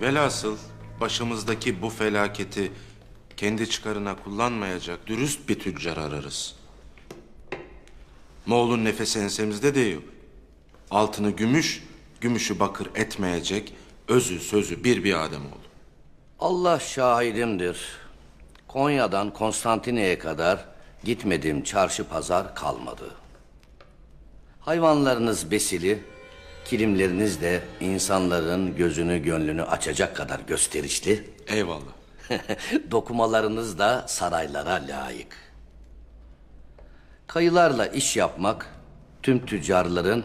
Velhasıl başımızdaki bu felaketi kendi çıkarına kullanmayacak dürüst bir tüccar ararız. Moğol'un nefesi ensemizde değil. Altını gümüş, gümüşü bakır etmeyecek özü sözü bir bir adem oldu. Allah şahidimdir. Konya'dan Konstantine'ye kadar gitmediğim çarşı pazar kalmadı. Hayvanlarınız besili, kilimleriniz de insanların gözünü gönlünü açacak kadar gösterişli. Eyvallah. Dokumalarınız da saraylara layık. Kayılarla iş yapmak tüm tüccarların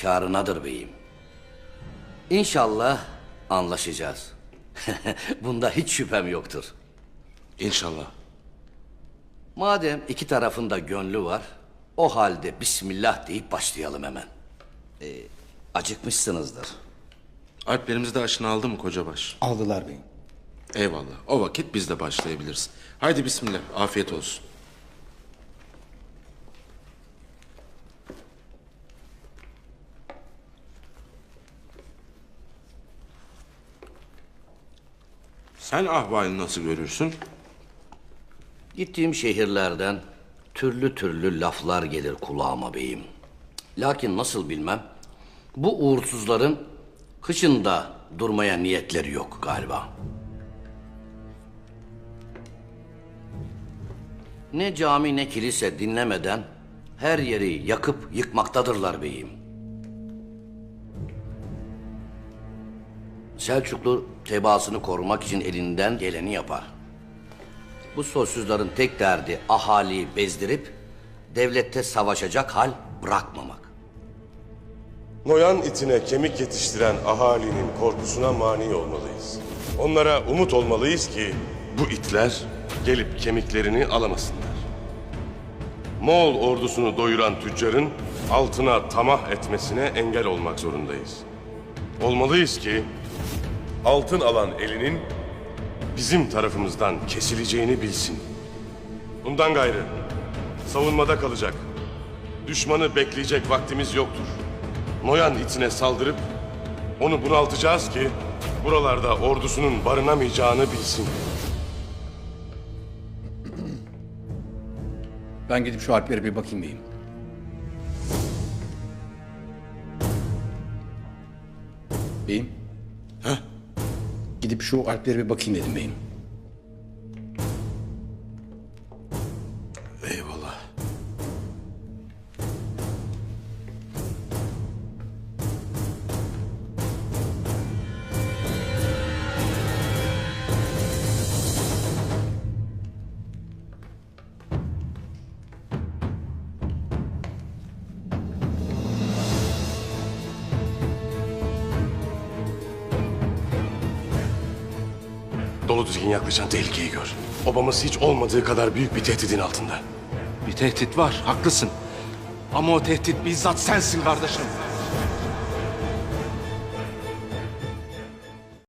kârınadır beyim. İnşallah anlaşacağız. Bunda hiç şüphem yoktur. İnşallah. Madem iki tarafında gönlü var, o halde Bismillah deyip başlayalım hemen. Ee, acıkmışsınızdır. Alplerimizi de aşına aldı mı kocabaş? Aldılar beyim. Eyvallah. O vakit biz de başlayabiliriz. Haydi bismillah. Afiyet olsun. Sen ahvalini nasıl görürsün? Gittiğim şehirlerden türlü türlü laflar gelir kulağıma beyim. Lakin nasıl bilmem, bu uğursuzların kışında durmaya niyetleri yok galiba. Ne cami ne kilise dinlemeden her yeri yakıp yıkmaktadırlar beyim. Selçuklu tebaasını korumak için elinden geleni yapar. Bu soysuzların tek derdi ahaliyi bezdirip devlette savaşacak hal bırakmamak. Noyan itine kemik yetiştiren ahalinin korkusuna mani olmalıyız. Onlara umut olmalıyız ki bu itler gelip kemiklerini alamasınlar. Moğol ordusunu doyuran tüccarın altına tamah etmesine engel olmak zorundayız. Olmalıyız ki altın alan elinin bizim tarafımızdan kesileceğini bilsin. Bundan gayrı savunmada kalacak, düşmanı bekleyecek vaktimiz yoktur. Noyan itine saldırıp onu bunaltacağız ki buralarda ordusunun barınamayacağını bilsin. Ben gidip şu harplere bir bakayım beyim. Beyim. Heh. Gidip şu harplere bir bakayım dedim beyim. Dolu dizgin yaklaşan tehlikeyi gör. Obamız hiç olmadığı kadar büyük bir tehdidin altında. Bir tehdit var, haklısın. Ama o tehdit bizzat sensin kardeşim.